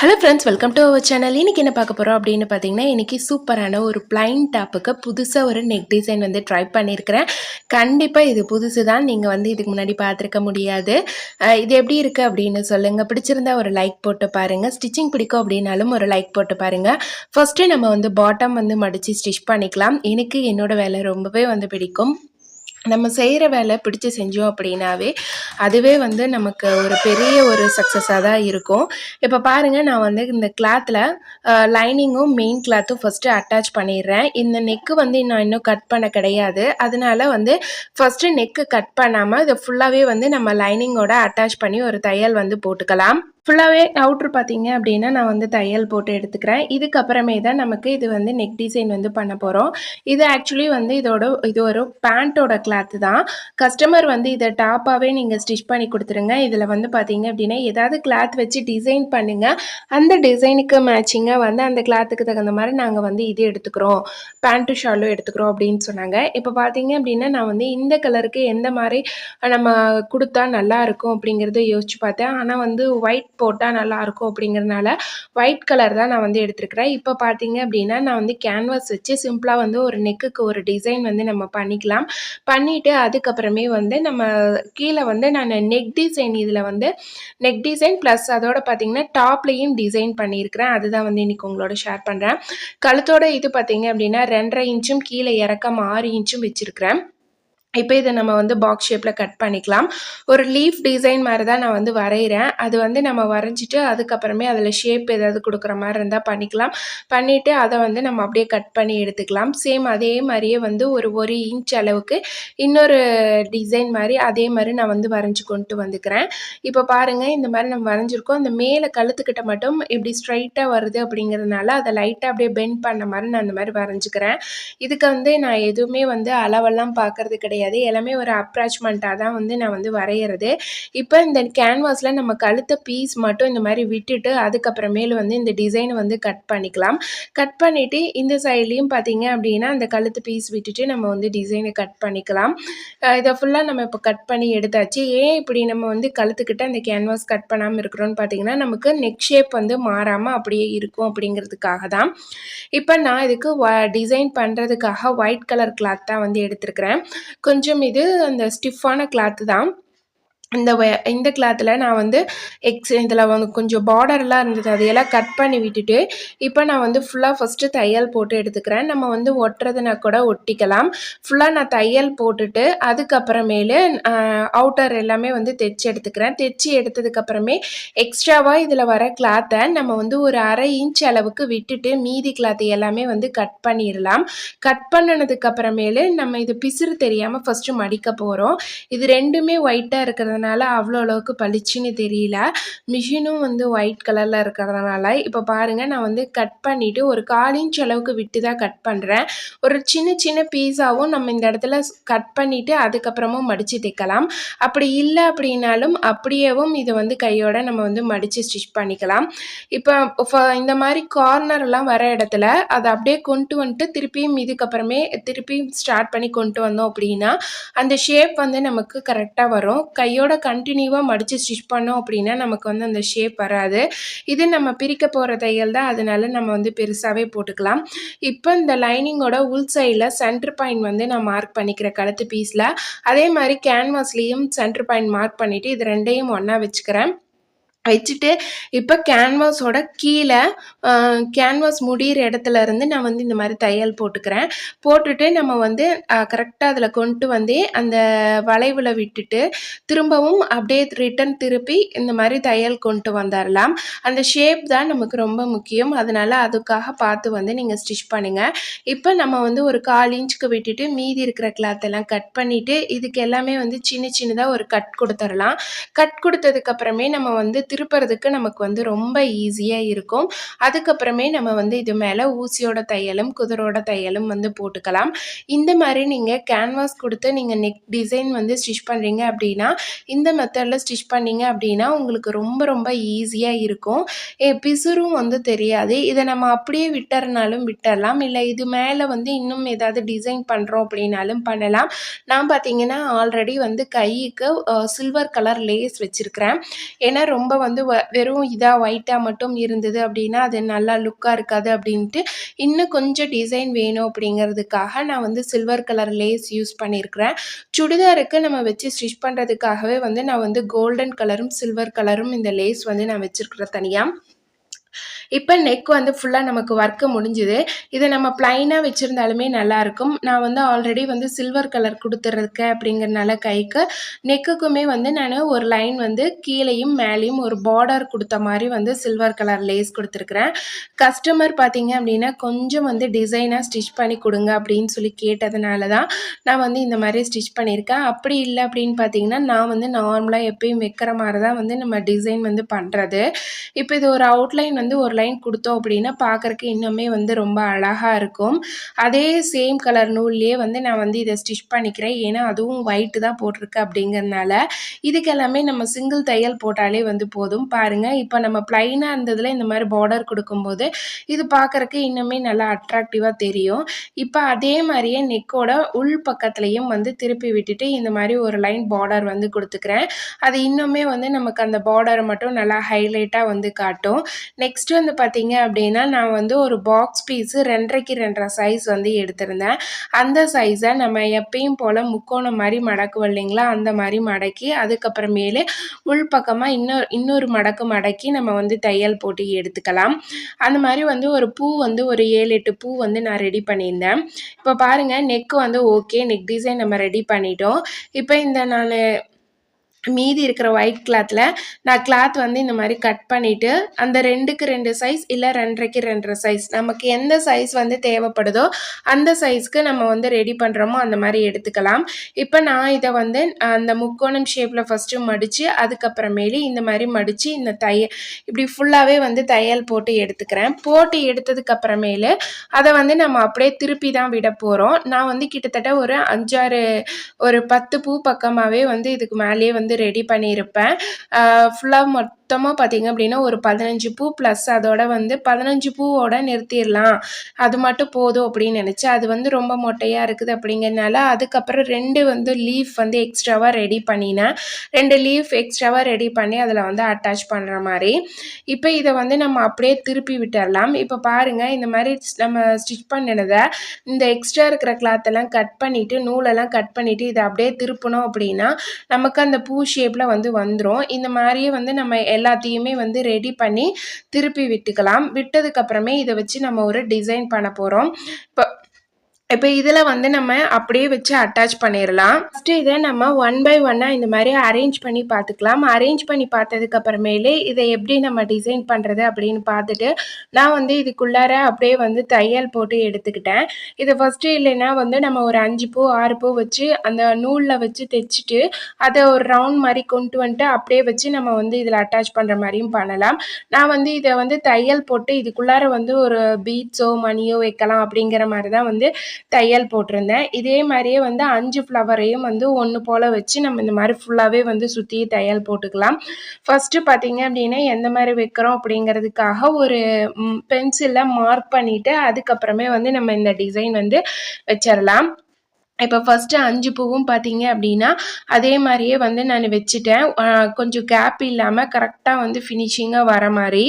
Hello friends welcome to our channel இன்றைக்கி என்ன பார்க்க போகிறோம் அப்படின்னு பார்த்தீங்கன்னா இன்றைக்கி சூப்பரான ஒரு பிளைன் டாப்புக்கு புதுசாக ஒரு நெக் டிசைன் வந்து ட்ரை பண்ணியிருக்கிறேன். கண்டிப்பாக இது புதுசு தான் நீங்கள் வந்து இதுக்கு முன்னாடி பார்த்துருக்க முடியாது. இது எப்படி இருக்குது அப்படின்னு சொல்லுங்கள் பிடிச்சிருந்தா ஒரு லைக் போட்டு பாருங்கள் ஸ்டிச்சிங் பிடிக்கும் அப்படின்னாலும் ஒரு லைக் போட்டு பாருங்கள் ஃபஸ்ட்டு நம்ம வந்து பாட்டம் வந்து மடித்து ஸ்டிச் பண்ணிக்கலாம். எனக்கு என்னோடய வேலை ரொம்பவே வந்து பிடிக்கும். நம்ம செய்கிற வேலை பிடிச்சி செஞ்சோம் அப்படின்னாவே அதுவே வந்து நமக்கு ஒரு பெரிய ஒரு சக்ஸஸாக தான் இருக்கும். இப்போ பாருங்கள் நான் வந்து இந்த கிளாத்தில் லைனிங்கும் மெயின் கிளாத்தும் ஃபஸ்ட்டு அட்டாச் பண்ணிடுறேன். இந்த நெக்கு வந்து நான் இன்னும் கட் பண்ண கிடையாது. அதனால வந்து ஃபஸ்ட்டு நெக்கு கட் பண்ணாமல் இதை ஃபுல்லாகவே வந்து நம்ம லைனிங்கோட அட்டாச் பண்ணி ஒரு தையல் வந்து போட்டுக்கலாம். ஃபுல்லாகவே அவுட்ரு பார்த்தீங்க அப்படின்னா நான் வந்து தையல் போட்டு எடுத்துக்கிறேன். இதுக்கப்புறமே தான் நமக்கு இது வந்து நெக் டிசைன் வந்து பண்ண போகிறோம் இது ஆக்சுவலி வந்து இதோட இது ஒரு பேண்ட்டோட கிளாத்து தான். கஸ்டமர் வந்து இதை டாப்பாகவே நீங்கள் ஸ்டிச் பண்ணி கொடுத்துருங்க. இதில் வந்து பார்த்தீங்க அப்படின்னா ஏதாவது கிளாத் வச்சு டிசைன் பண்ணுங்கள் அந்த டிசைனுக்கு மேட்சிங்காக வந்து அந்த கிளாத்துக்கு தகுந்த மாதிரி நாங்கள் வந்து இது எடுத்துக்கிறோம். பேண்ட்டு ஷாலும் எடுத்துக்கிறோம் அப்படின்னு சொன்னாங்க. இப்போ பார்த்தீங்க அப்படின்னா நான் வந்து இந்த கலருக்கு எந்த மாதிரி நம்ம கொடுத்தா நல்லா இருக்கும் அப்படிங்கிறத யோசிச்சு பார்த்தேன். ஆனால் வந்து ஒயிட் போட்டால் நல்லாயிருக்கும் அப்படிங்கிறதுனால ஒயிட் கலர் தான் நான் வந்து எடுத்துருக்குறேன். இப்போ பார்த்தீங்க அப்படின்னா நான் வந்து கேன்வாஸ் வச்சு சிம்பிளாக வந்து ஒரு நெக்குக்கு ஒரு டிசைன் வந்து நம்ம பண்ணிக்கலாம். பண்ணிவிட்டு அதுக்கப்புறமே வந்து நம்ம கீழே வந்து நான் நெக் டிசைன் இதில் வந்து நெக் டிசைன் ப்ளஸ் அதோட பார்த்தீங்கன்னா டாப்லேயும் டிசைன் பண்ணியிருக்கிறேன். அதுதான் வந்து இன்றைக்கி உங்களோட ஷேர் பண்ணுறேன் கழுத்தோட இது பார்த்தீங்க அப்படின்னா ரெண்டரை இன்ச்சும் கீழே இறக்கம் ஆறு இன்ச்சும் வச்சுருக்கிறேன். இப்போ இதை நம்ம வந்து பாக்ஸ் ஷேப்பில் கட் பண்ணிக்கலாம். ஒரு லீஃப் டிசைன் மாதிரி தான் நான் வந்து வரைகிறேன் அது வந்து நம்ம வரைஞ்சிட்டு அதுக்கப்புறமே அதில் ஷேப் ஏதாவது கொடுக்குற மாதிரி இருந்தால் பண்ணிக்கலாம். பண்ணிவிட்டு அதை வந்து நம்ம அப்படியே கட் பண்ணி எடுத்துக்கலாம். சேம் அதே மாதிரியே வந்து ஒரு ஒரு இன்ச் அளவுக்கு இன்னொரு டிசைன் மாதிரி அதே மாதிரி நான் வந்து வரைஞ்சி கொண்டு வந்துக்கிறேன். இப்போ பாருங்கள் இந்த மாதிரி நம்ம வரைஞ்சிருக்கோம். அந்த மேலே கழுத்துக்கிட்ட மட்டும் இப்படி ஸ்ட்ரைட்டாக வருது அப்படிங்கிறதுனால அதை லைட்டாக அப்படியே பெண்ட் பண்ண மாதிரி நான் அந்த மாதிரி வரைஞ்சிக்கிறேன். இதுக்கு வந்து நான் எதுவுமே வந்து அளவெல்லாம் பார்க்கறது கிடையாது. எல்லாமே ஒரு அப்ராச்மெண்ட்டாக தான் வந்து நான் வந்து வரைகிறது இப்போ இந்த கேன்வாஸில் நம்ம கழுத்த பீஸ் மட்டும் இந்த மாதிரி விட்டுட்டு அதுக்கப்புறமேலு வந்து இந்த டிசைனை வந்து கட் பண்ணிக்கலாம். கட் பண்ணிவிட்டு இந்த சைட்லேயும் பார்த்தீங்க அப்படின்னா அந்த கழுத்து பீஸ் விட்டுட்டு நம்ம வந்து டிசைனை கட் பண்ணிக்கலாம். இதை ஃபுல்லாக நம்ம இப்போ கட் பண்ணி எடுத்தாச்சு. ஏன் இப்படி நம்ம வந்து கழுத்துக்கிட்ட அந்த கேன்வாஸ் கட் பண்ணாமல் இருக்கிறோன்னு பார்த்தீங்கன்னா நமக்கு நெக் ஷேப் வந்து மாறாமல் அப்படியே இருக்கும் அப்படிங்கிறதுக்காக தான். இப்போ நான் இதுக்கு டிசைன் பண்ணுறதுக்காக ஒயிட் கலர் கிளாத் தான் வந்து எடுத்துருக்கிறேன். கொஞ்சம் இது அந்த ஸ்டிஃபான கிளாத்து தான். இந்த இந்த கிளாத்தில் நான் வந்து எக்ஸ் இதில் வந்து கொஞ்சம் பார்டர்லாம் இருந்தது. அதையெல்லாம் கட் பண்ணி விட்டுட்டு இப்போ நான் வந்து ஃபுல்லாக ஃபஸ்ட்டு தையல் போட்டு எடுத்துக்கிறேன். நம்ம வந்து ஒட்டுறதுனா கூட ஒட்டிக்கலாம். ஃபுல்லாக நான் தையல் போட்டுட்டு அதுக்கப்புறமேலு அவுட்டர் எல்லாமே வந்து தைச்சி எடுத்துக்கிறேன். தைச்சி எடுத்ததுக்கப்புறமே எக்ஸ்ட்ராவாக இதில் வர கிளாத்தை நம்ம வந்து ஒரு அரை இன்ச் அளவுக்கு விட்டுட்டு மீதி கிளாத்தை எல்லாமே வந்து கட் பண்ணிடலாம். கட் பண்ணினதுக்கப்புறமேலு நம்ம இது பிசுறு தெரியாமல் ஃபஸ்ட்டு மடிக்க போகிறோம் இது ரெண்டுமே ஒயிட்டாக இருக்கிறதுனால அவ்வளோ அளவுக்கு பளிச்சுன்னு தெரியல. மிஷினும் வந்து ஒயிட் கலரில் இருக்கிறதுனால இப்போ பாருங்கள் நான் வந்து கட் பண்ணிவிட்டு ஒரு கால் இன்ச் அளவுக்கு விட்டு தான் கட் பண்ணுறேன் ஒரு சின்ன சின்ன பீஸாவும் நம்ம இந்த இடத்துல கட் பண்ணிவிட்டு அதுக்கப்புறமும் மடித்து தைக்கலாம். அப்படி இல்லை அப்படின்னாலும் அப்படியேவும் இதை வந்து கையோட நம்ம வந்து மடித்து ஸ்டிச் பண்ணிக்கலாம். இப்போ இந்த மாதிரி கார்னர்லாம் வர இடத்துல அதை அப்படியே கொண்டு வந்துட்டு திருப்பியும் இதுக்கப்புறமே திருப்பியும் ஸ்டார்ட் பண்ணி கொண்டு வந்தோம் அப்படின்னா அந்த ஷேப் வந்து நமக்கு கரெக்டாக வரும். கையோட கண்டினியூவாக மடித்து ஸ்டிச் பண்ணோம் அப்படின்னா நமக்கு வந்து அந்த ஷேப் வராது. இது நம்ம பிரிக்க போகிற தையல் தான். அதனால நம்ம வந்து பெருசாகவே போட்டுக்கலாம். இப்போ இந்த லைனிங்கோட உள் சைடில் சென்டர் பாயிண்ட் வந்து நான் மார்க் பண்ணிக்கிறேன் கழுத்து பீஸில் அதே மாதிரி கேன்வாஸ்லேயும் சென்டர் பாயிண்ட் மார்க் பண்ணிவிட்டு இது ரெண்டையும் ஒன்றா வச்சுக்கிறேன். வச்சுட்டு இப்போ கேன்வாஸோட கீழே கேன்வாஸ் முடிகிற இடத்துல இருந்து நான் வந்து இந்த மாதிரி தையல் போட்டுக்கிறேன். போட்டுட்டு நம்ம வந்து கரெக்டாக அதில் கொண்டு வந்து அந்த வளைவில் விட்டுட்டு திரும்பவும் அப்படியே ரிட்டன் திருப்பி இந்த மாதிரி தையல் கொண்டு வந்துடலாம் அந்த ஷேப் தான் நமக்கு ரொம்ப முக்கியம். அதனால் அதுக்காக பார்த்து வந்து நீங்கள் ஸ்டிச் பண்ணுங்கள் இப்போ நம்ம வந்து ஒரு கால் இன்ச்சுக்கு விட்டுட்டு மீதி இருக்கிற கிளாத் எல்லாம் கட் பண்ணிவிட்டு இதுக்கு எல்லாமே வந்து சின்ன சின்னதாக ஒரு கட் கொடுத்துடலாம் கட் கொடுத்ததுக்கப்புறமே நம்ம வந்து திருப்புறதுக்கு நமக்கு வந்து ரொம்ப ஈஸியாக இருக்கும். அதுக்கப்புறமே நம்ம வந்து இது மேலே ஊசியோட தையலும் குதிரோட தையலும் வந்து போட்டுக்கலாம். இந்த மாதிரி நீங்கள் கேன்வாஸ் கொடுத்து நீங்கள் நெக் டிசைன் வந்து ஸ்டிச் பண்ணுறீங்க அப்படின்னா இந்த மெத்தடில் ஸ்டிச் பண்ணீங்க அப்படின்னா உங்களுக்கு ரொம்ப ரொம்ப ஈஸியாக இருக்கும். ஏ பிசுறும் வந்து தெரியாது. இதை நம்ம அப்படியே விட்டுறனாலும் விட்டுறலாம். இல்லை இது மேலே வந்து இன்னும் ஏதாவது டிசைன் பண்ணுறோம் அப்படின்னாலும் பண்ணலாம். நான் பார்த்தீங்கன்னா ஆல்ரெடி வந்து கைக்கு சில்வர் கலர் லேஸ் வச்சுருக்கிறேன். ஏன்னா ரொம்ப வந்து வ வெறும் இதாக ஒயிட்டாக மட்டும் இருந்தது அப்படின்னா அது நல்லா லுக்காக இருக்காது அப்படின்ட்டு இன்னும் கொஞ்சம் டிசைன் வேணும் அப்படிங்கிறதுக்காக நான் வந்து சில்வர் கலர் லேஸ் யூஸ் பண்ணியிருக்கிறேன் சுடிதாருக்கு நம்ம வச்சு ஸ்டிச் பண்ணுறதுக்காகவே வந்து நான் வந்து கோல்டன் கலரும் சில்வர் கலரும் இந்த லேஸ் வந்து நான் வச்சுருக்கிறேன் தனியாக இப்போ நெக் வந்து ஃபுல்லாக நமக்கு ஒர்க்கு முடிஞ்சுது. இதை நம்ம ப்ளைனாக வச்சுருந்தாலுமே நல்லாயிருக்கும். நான் வந்து ஆல்ரெடி வந்து சில்வர் கலர் கொடுத்துருக்கேன் அப்படிங்கிறனால கைக்கு நெக்குக்குமே வந்து நான் ஒரு லைன் வந்து கீழேயும் மேலேயும் ஒரு பார்டர் கொடுத்த மாதிரி வந்து சில்வர் கலர் லேஸ் கொடுத்துருக்குறேன். கஸ்டமர் பார்த்தீங்க அப்படின்னா கொஞ்சம் வந்து டிசைனாக ஸ்டிச் பண்ணி கொடுங்க அப்படின்னு சொல்லி கேட்டதுனால தான் நான் வந்து இந்த மாதிரி ஸ்டிச் பண்ணியிருக்கேன். அப்படி இல்லை அப்படின்னு பார்த்தீங்கன்னா நான் வந்து நார்மலாக எப்பயும் வைக்கிற மாதிரி தான் வந்து நம்ம டிசைன் வந்து பண்ணுறது இப்போ இது ஒரு அவுட்லைன் வந்து ஒரு லைன் கொடுத்தோம் அப்படின்னா பார்க்குறக்கு இன்னுமே வந்து ரொம்ப அழகாக இருக்கும். அதே சேம் கலர் நூல்லையே வந்து நான் வந்து இதை ஸ்டிச் பண்ணிக்கிறேன். ஏன்னா அதுவும் ஒயிட்டு தான் போட்டிருக்கு அப்படிங்கிறதுனால. இதுக்கெல்லாமே நம்ம சிங்கிள் தையல் போட்டாலே வந்து போதும். பாருங்கள் இப்போ நம்ம ப்ளைனாக இருந்ததில் இந்த மாதிரி பார்டர் கொடுக்கும்போது இது பார்க்குறக்கு இன்னுமே நல்லா அட்ராக்டிவாக தெரியும். இப்போ அதே மாதிரியே நெக்கோட உள் பக்கத்துலேயும் வந்து திருப்பி விட்டுட்டு இந்த மாதிரி ஒரு லைன் பார்டர் வந்து கொடுத்துக்கிறேன். அது இன்னுமே வந்து நமக்கு அந்த பார்டரை மட்டும் நல்லா ஹைலைட்டாக வந்து காட்டும். நெக்ஸ்ட்டு அந்த வந்து பார்த்தீங்க அப்படின்னா நான் வந்து ஒரு பாக்ஸ் பீஸு ரெண்டரைக்கு ரெண்டரை சைஸ் வந்து எடுத்திருந்தேன். அந்த சைஸை நம்ம எப்பயும் போல் முக்கோணம் மாதிரி மடக்குவோம் இல்லைங்களா? அந்த மாதிரி மடக்கி அதுக்கப்புறமேலே உள்பக்கமாக இன்னொரு இன்னொரு மடக்கு மடக்கி நம்ம வந்து தையல் போட்டு எடுத்துக்கலாம். அந்த மாதிரி வந்து ஒரு பூ வந்து ஒரு ஏழு எட்டு பூ வந்து நான் ரெடி பண்ணியிருந்தேன். இப்போ பாருங்கள் நெக்கு வந்து ஓகே நெக் டிசைன் நம்ம ரெடி பண்ணிட்டோம். இப்போ இந்த நான் மீதி இருக்கிற ஒயிட் கிளாத்தில் நான் கிளாத் வந்து இந்த மாதிரி கட் பண்ணிவிட்டு அந்த ரெண்டுக்கு ரெண்டு சைஸ் இல்லை ரெண்டரைக்கு ரெண்டரை சைஸ் நமக்கு எந்த சைஸ் வந்து தேவைப்படுதோ அந்த சைஸ்க்கு நம்ம வந்து ரெடி பண்ணுறோமோ அந்த மாதிரி எடுத்துக்கலாம். இப்போ நான் இதை வந்து அந்த முக்கோணம் ஷேப்பில் ஃபஸ்ட்டு மடித்து அதுக்கப்புறமேலி இந்த மாதிரி மடித்து இந்த தைய இப்படி ஃபுல்லாகவே வந்து தையல் போட்டு எடுத்துக்கிறேன். போட்டு எடுத்ததுக்கப்புறமேலு அதை வந்து நம்ம அப்படியே திருப்பி தான் விட போகிறோம் நான் வந்து கிட்டத்தட்ட ஒரு அஞ்சாறு ஒரு பத்து பூ பக்கமாகவே வந்து இதுக்கு மேலேயே வந்து வந்து ரெடி பண்ணியிருப்பேன். ஃபுல்லாக மொத்தமாக பார்த்திங்க அப்படின்னா ஒரு பதினஞ்சு பூ ப்ளஸ் அதோட வந்து பதினஞ்சு பூவோட நிறுத்திடலாம். அது மட்டும் போதும் அப்படின்னு நினச்சி அது வந்து ரொம்ப மொட்டையாக இருக்குது அப்படிங்கிறனால அதுக்கப்புறம் ரெண்டு வந்து லீஃப் வந்து எக்ஸ்ட்ராவாக ரெடி பண்ணினேன். ரெண்டு லீஃப் எக்ஸ்ட்ராவாக ரெடி பண்ணி அதில் வந்து அட்டாச் பண்ணுற மாதிரி. இப்போ இதை வந்து நம்ம அப்படியே திருப்பி விட்டுடலாம் இப்போ பாருங்கள் இந்த மாதிரி நம்ம ஸ்டிச் பண்ணினதை இந்த எக்ஸ்ட்ரா இருக்கிற கிளாத்தெல்லாம் கட் பண்ணிவிட்டு நூலெல்லாம் கட் பண்ணிவிட்டு இதை அப்படியே திருப்பணும் அப்படின்னா நமக்கு அந்த பூ ஷேப்பில் வந்து வந்துடும் இந்த மாதிரியே வந்து நம்ம எல்லாத்தையுமே வந்து ரெடி பண்ணி திருப்பி விட்டுக்கலாம். விட்டதுக்கப்புறமே இதை வச்சு நம்ம ஒரு டிசைன் பண்ண போகிறோம் இப்போ இப்போ இதில் வந்து நம்ம அப்படியே வச்சு அட்டாச் பண்ணிடலாம் ஃபஸ்ட்டு இதை நம்ம ஒன் பை ஒன்னாக இந்த மாதிரி அரேஞ்ச் பண்ணி பார்த்துக்கலாம். அரேஞ்ச் பண்ணி பார்த்ததுக்கு அப்புறமேலே இதை எப்படி நம்ம டிசைன் பண்ணுறது அப்படின்னு பார்த்துட்டு நான் வந்து இதுக்குள்ளார அப்படியே வந்து தையல் போட்டு எடுத்துக்கிட்டேன். இதை ஃபஸ்ட்டு இல்லைன்னா வந்து நம்ம ஒரு அஞ்சு பூ ஆறு பூ வச்சு அந்த நூலில் வச்சு தைச்சிட்டு அதை ஒரு ரவுண்ட் மாதிரி கொண்டு வந்துட்டு அப்படியே வச்சு நம்ம வந்து இதில் அட்டாச் பண்ணுற மாதிரியும் பண்ணலாம். நான் வந்து இதை வந்து தையல் போட்டு இதுக்குள்ளார வந்து ஒரு பீட்ஸோ மணியோ வைக்கலாம் அப்படிங்கிற மாதிரி தான் வந்து தையல் போட்டிருந்தேன். இதே மாதிரியே வந்து அஞ்சு ஃப்ளவரையும் வந்து ஒன்று போல் வச்சு நம்ம இந்த மாதிரி ஃபுல்லாகவே வந்து சுற்றி தையல் போட்டுக்கலாம். ஃபஸ்ட்டு பார்த்தீங்க அப்படின்னா எந்த மாதிரி வைக்கிறோம் அப்படிங்கிறதுக்காக ஒரு பென்சிலில் மார்க் பண்ணிவிட்டு அதுக்கப்புறமே வந்து நம்ம இந்த டிசைன் வந்து வச்சிடலாம் இப்போ ஃபஸ்ட்டு அஞ்சு பூவும் பார்த்தீங்க அப்படின்னா அதே மாதிரியே வந்து நான் வச்சுட்டேன். கொஞ்சம் கேப் இல்லாமல் கரெக்டாக வந்து ஃபினிஷிங்காக வர மாதிரி.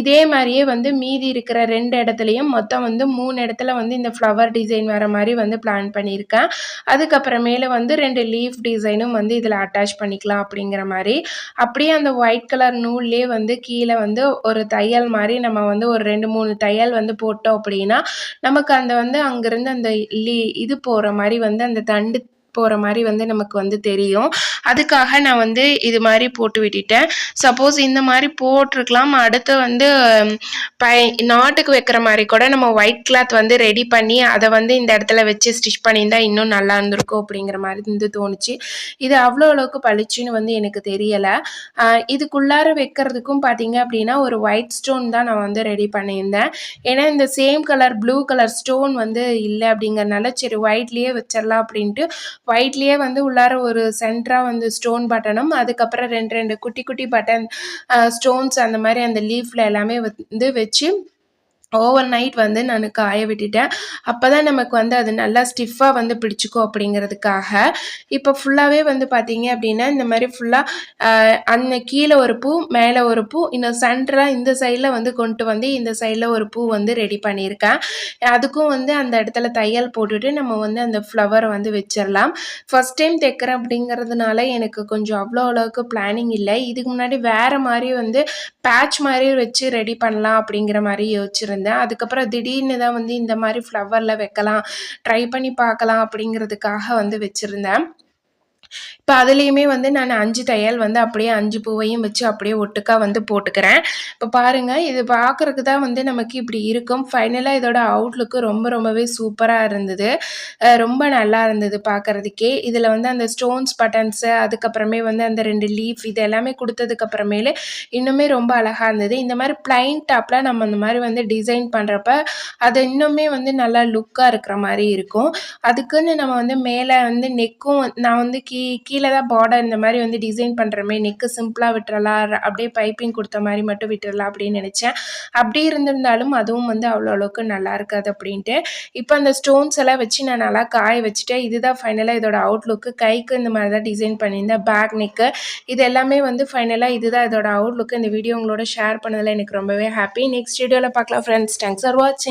இதே மாதிரியே வந்து மீதி இருக்கிற ரெண்டு இடத்துலையும் மொத்தம் வந்து மூணு இடத்துல வந்து இந்த ஃப்ளவர் டிசைன் வர மாதிரி வந்து பிளான் பண்ணியிருக்கேன். அதுக்கப்புறமேல வந்து ரெண்டு லீஃப் டிசைனும் வந்து இதில் அட்டாச் பண்ணிக்கலாம் அப்படிங்கிற மாதிரி. அப்படியே அந்த ஒயிட் கலர் நூல்லே வந்து கீழே வந்து ஒரு தையல் மாதிரி நம்ம வந்து ஒரு ரெண்டு மூணு தையல் வந்து போட்டோம் அப்படின்னா நமக்கு அந்த வந்து அங்கேருந்து அந்த லீ இது போகிற மாதிரி வந்து அந்த தண்டு போகிற மாதிரி வந்து நமக்கு வந்து தெரியும். அதுக்காக நான் வந்து இது மாதிரி போட்டு விட்டுட்டேன். சப்போஸ் இந்த மாதிரி போட்டிருக்கலாம். அடுத்து வந்து பை நாட்டுக்கு வைக்கிற மாதிரி கூட நம்ம ஒயிட் கிளாத் வந்து ரெடி பண்ணி அதை வந்து இந்த இடத்துல வச்சு ஸ்டிச் பண்ணியிருந்தா இன்னும் நல்லா இருந்திருக்கும் அப்படிங்கிற மாதிரி வந்து தோணுச்சு. இது அவ்வளோ அளவுக்கு பளிச்சுன்னு வந்து எனக்கு தெரியலை. இதுக்குள்ளார வைக்கிறதுக்கும் பார்த்தீங்க அப்படின்னா ஒரு ஒயிட் ஸ்டோன் தான் நான் வந்து ரெடி பண்ணியிருந்தேன். ஏன்னா இந்த same colour blue colour stone வந்து இல்லை அப்படிங்கிறனால சரி ஒயிட்லேயே வச்சிடலாம் அப்படின்ட்டு ஒயிட்லேயே வந்து உள்ளார ஒரு சென்டராக வந்து ஸ்டோன் பட்டனும் அதுக்கப்புறம் ரெண்டு ரெண்டு குட்டி குட்டி பட்டன் ஸ்டோன்ஸ் அந்த மாதிரி அந்த லீஃப்ல எல்லாமே வந்து வச்சு ஓவர் நைட் வந்து நான் காய விட்டுட்டேன். அப்போ தான் நமக்கு வந்து அது நல்லா ஸ்டிஃபாக வந்து பிடிச்சிக்கும் அப்படிங்கிறதுக்காக. இப்போ ஃபுல்லாகவே வந்து பார்த்தீங்க அப்படின்னா இந்த மாதிரி ஃபுல்லாக அந்த கீழே ஒரு பூ மேலே ஒரு பூ இன்னும் சென்டராக இந்த சைடில் வந்து கொண்டு வந்து இந்த சைடில் ஒரு பூ வந்து ரெடி பண்ணியிருக்கேன். அதுக்கும் வந்து அந்த இடத்துல தையல் போட்டுட்டு நம்ம வந்து அந்த ஃப்ளவரை வந்து வச்சிடலாம் ஃபஸ்ட் டைம் தைக்கிறேன் அப்படிங்கிறதுனால எனக்கு கொஞ்சம் அவ்வளோ அளவுக்கு பிளானிங் இல்லை. இதுக்கு முன்னாடி வேறு மாதிரி வந்து பேட்ச் மாதிரி வச்சு ரெடி பண்ணலாம் அப்படிங்கிற மாதிரி யோசிச்சிருந்தேன். இருந்தேன் அதுக்கப்புறம் திடீர்னு தான் வந்து இந்த மாதிரி ஃப்ளவரில் வைக்கலாம் ட்ரை பண்ணி பார்க்கலாம் அப்படிங்கிறதுக்காக வந்து வச்சுருந்தேன். இப்போ அதுலேயுமே வந்து நான் அஞ்சு தையல் வந்து அப்படியே அஞ்சு பூவையும் வச்சு அப்படியே ஒட்டுக்கா வந்து போட்டுக்கிறேன். இப்போ பாருங்கள் இது பார்க்குறதுக்கு தான் வந்து நமக்கு இப்படி இருக்கும். ஃபைனலாக இதோட அவுட்லுக்கு ரொம்ப ரொம்பவே சூப்பராக இருந்தது. ரொம்ப நல்லா இருந்தது பார்க்குறதுக்கே இதில் வந்து அந்த ஸ்டோன்ஸ் பட்டன்ஸு அதுக்கப்புறமே வந்து அந்த ரெண்டு லீஃப் இது எல்லாமே கொடுத்ததுக்கப்புறமேலு இன்னுமே ரொம்ப அழகாக இருந்தது. இந்த மாதிரி பிளைன் டாப்பில் நம்ம அந்த மாதிரி வந்து டிசைன் பண்ணுறப்ப அது இன்னுமே வந்து நல்லா லுக்காக இருக்கிற மாதிரி இருக்கும். அதுக்குன்னு நம்ம வந்து மேலே வந்து நெக்கும் நான் வந்து கீ கீழே தான் பார்டர் இந்த மாதிரி வந்து டிசைன் பண்ணுறமே நெக்கு சிம்பிளாக விட்டுறலாம் அப்படியே பைப்பிங் கொடுத்த மாதிரி மட்டும் விட்டுறலாம் அப்படின்னு நினச்சேன். அப்படி இருந்திருந்தாலும் அதுவும் வந்து அவ்வளோ அளவுக்கு நல்லா இருக்காது அப்படின்ட்டு. இப்போ அந்த ஸ்டோன்ஸ் எல்லாம் வச்சு நான் நல்லா காய வச்சுட்டேன். இதுதான் ஃபைனலாக இதோட அவுட்லுக்கு கைக்கு இந்த மாதிரி தான் டிசைன் பண்ணியிருந்தேன். பேக் நெக்கு இது எல்லாமே வந்து ஃபைனலாக இதுதான் இதோட அவுட்லுக்கு இந்த வீடியோ உங்களோட ஷேர் பண்ணதில் எனக்கு ரொம்பவே ஹாப்பி நெக்ஸ்ட் வீடியோவில் பார்க்கலாம் ஃப்ரெண்ட்ஸ் தேங்க்ஸ் ஃபார் வாட்சிங்